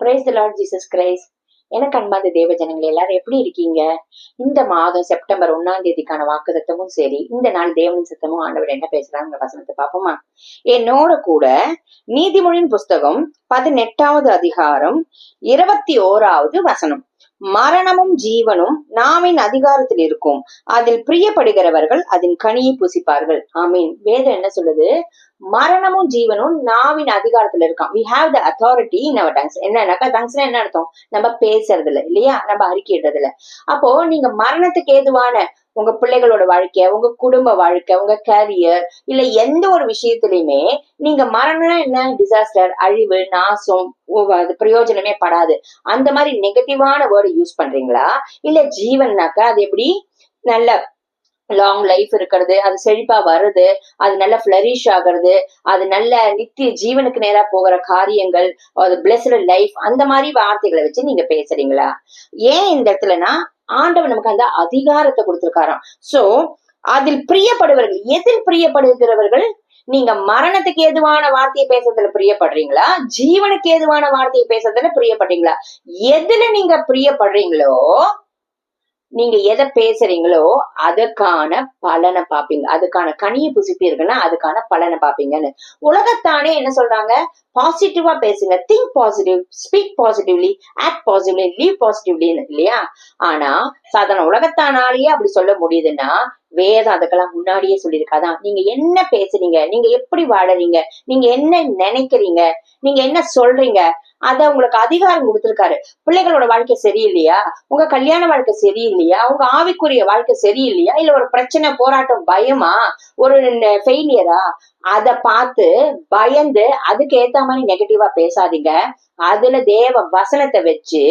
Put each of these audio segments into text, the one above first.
Praise the lord Jesus Christ எனக்கு அன்பாந்த தேவ ஜனங்கள் எல்லாரும் எப்படி இருக்கீங்க? இந்த மாதம் செப்டம்பர் ஒன்னாம் தேதிக்கான வாக்குதத்தமும் சரி இந்த நாள் தேவனின் சத்தமும் ஆண்டவர் என்ன பேசுறாங்க வசனத்தை பார்ப்போமா? என்னோட கூட நீதிமொழியின் புஸ்தகம் பதினெட்டாவது அதிகாரம் இருபத்தி ஓராவது வசனம். மரணமும் ஜீவனும் நாமின் அதிகாரத்தில் இருக்கும். அதில் பிரியப்படுகிறவர்கள் அதன் கனியை புசிப்பார்கள். ஆமீன். வேதம் என்ன சொல்லுது? மரணமும் ஜீவனும் நாவின் அதிகாரத்துல இருக்கான் we have the authority in our tongues என்னன்னாக்கா டங்ஸ்னா என்ன அர்த்தம்? நம்ம பேசுறது இல்லையா? நம்ம அறிக்கையிடுறது அப்போ நீங்க மரணத்துக்கு ஏதுவான உங்க பிள்ளைகளோட வாழ்க்கை உங்க குடும்ப வாழ்க்கை உங்க கரியர் இல்ல எந்த ஒரு விஷயத்திலயுமே நீங்க மரணம் என்ன? டிசாஸ்டர் அழிவு நாசம் அது பிரயோஜனமே படாது. அந்த மாதிரி நெகட்டிவான வேர்டு யூஸ் பண்றீங்களா? இல்ல ஜீவன்னாக்கா அது எப்படி? நல்ல லாங் லைஃப் இருக்கிறது அது செழிப்பா வருது அது நல்ல ஃபிளரிஷ் ஆகுறது அது நல்ல நித்திய ஜீவனுக்கு நேரா போகிற காரியங்கள் அது பிளஸ்டு லைஃப் அந்த மாதிரி வார்த்தைகளை வச்சு நீங்க பேசுறீங்களா? ஏன் இந்த இடத்துலனா ஆண்டவன் நமக்கு அந்த அதிகாரத்தை கொடுத்திருக்காராம். சோ அதில் பிரியப்படுவர்கள் எதில் பிரியப்படுகிறவர்கள் நீங்க மரணத்துக்கு ஏதுவான வார்த்தையை பேசுறதுல பிரியப்படுறீங்களா? ஜீவனுக்கு ஏதுவான வார்த்தையை பேசுறதுல பிரியப்படுறீங்களா? எதுல நீங்க பிரியப்படுறீங்களோ நீங்க எதை பேசுறீங்களோ அதுக்கான பலனை பாப்பீங்க அதுக்கான கனியை புசிப்பீர்கள்னா அதுக்கான பலனை பாப்பீங்கன்னு உலகத்தானே என்ன சொல்றாங்க? பாசிட்டிவா பேசுங்க. Think positive speak positively act positively live பாசிட்டிவ்லின்னு இல்லையா? ஆனா சாதாரண உலகத்தானாலேயே அப்படி சொல்ல முடியுதுன்னா வேதம் அதுக்கெல்லாம் முன்னாடியே சொல்லியிருக்காதான் நீங்க என்ன பேசுறீங்க? நீங்க எப்படி வாழறீங்க? நீங்க என்ன நினைக்கிறீங்க? நீங்க என்ன சொல்றீங்க? அத உங்களுக்கு அதிகாரம் கொடுத்துருக்காரு. பிள்ளைகளோட வாழ்க்கை சரியில்லையா? உங்க கல்யாண வாழ்க்கை சரியில்லையா? உங்க ஆவிக்குரிய வாழ்க்கை சரியில்லையா? இல்ல ஒரு பிரச்சனை போராட்டம் பயமா? ஒரு ஃபெயிலியரா அத பார்த்து பயந்து அதுக்கு ஏத்த மாதிரி நெகட்டிவா பேசாதீங்க. அதுல தேவ வசனத்தை வச்சு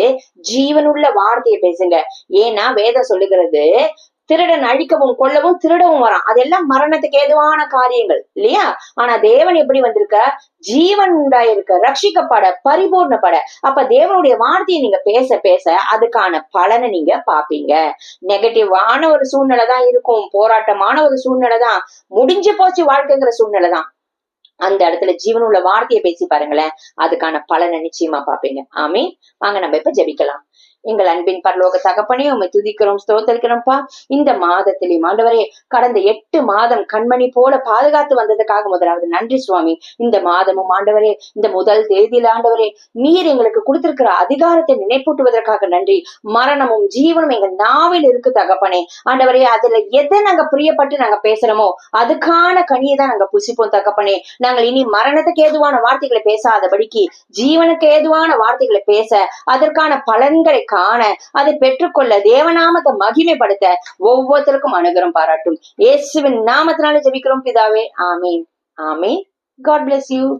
ஜீவனுள்ள வார்த்தையை பேசுங்க. ஏன்னா வேதம் சொல்லுகிறது திருடன் அழிக்கவும் கொல்லவும் திருடவும் வரான். அதெல்லாம் மரணத்துக்கு ஏதுவான காரியங்கள் இல்லையா? ஆனா தேவன் எப்படி வந்திருக்க? ஜீவன் உண்டாயிருக்க. ரட்சிக்கப்பட பரிபூர்ணப்பட. அப்ப தேவனுடைய வார்த்தையை நீங்க பேச பேச அதுக்கான பலனை நீங்க பாப்பீங்க நெகட்டிவான ஒரு சூழ்நிலை தான் இருக்கும். போராட்டமான ஒரு சூழ்நிலை தான். முடிஞ்சு போச்சு வாழ்க்கைங்கிற சூழ்நிலை தான். அந்த இடத்துல ஜீவனுள்ள வார்த்தையை பேசி பாருங்களேன். அதுக்கான பலனை நிச்சயமா பாப்பீங்க ஆமே வாங்க நம்ம இப்ப ஜெபிக்கலாம். எங்கள் அன்பின் பரலோக தகப்பனே உண்மை துதிக்கிறோம் ஸ்தோத்தரிக்கிறோம்ப்பா. இந்த மாதத்திலே ஆண்டவரே கடந்த எட்டு மாதம் கண்மணி போல பாதுகாத்து வந்ததுக்காக முதலாவது நன்றி சுவாமி. இந்த மாதமும் ஆண்டவரே இந்த முதல் தேதியில் ஆண்டவரே நீர் எங்களுக்கு கொடுத்திருக்கிற அதிகாரத்தை நினைப்பூட்டுவதற்காக நன்றி. மரணமும் ஜீவனும் எங்க நாவில் இருக்கு தகப்பனே. ஆண்டவரே அதுல எதை நாங்க பிரியப்பட்டு நாங்க பேசுறோமோ அதுக்கான கனியை தான் நாங்க புசிப்போம் தகப்பனே. நாங்கள் இனி மரணத்துக்கு ஏதுவான வார்த்தைகளை பேசாதபடிக்கு ஜீவனுக்கு ஏதுவான வார்த்தைகளை பேச அதற்கான பலன்கள் காண அதை பெற்றுக்கொள்ள தேவநாமத்தை மகிமைப்படுத்த ஒவ்வொருத்தருக்கும் அனுகிரம் பாராட்டும். இயேசுவின் நாமத்தினால ஜெபிக்கிறோம் பிதாவே. ஆமீன். ஆமீன். God bless you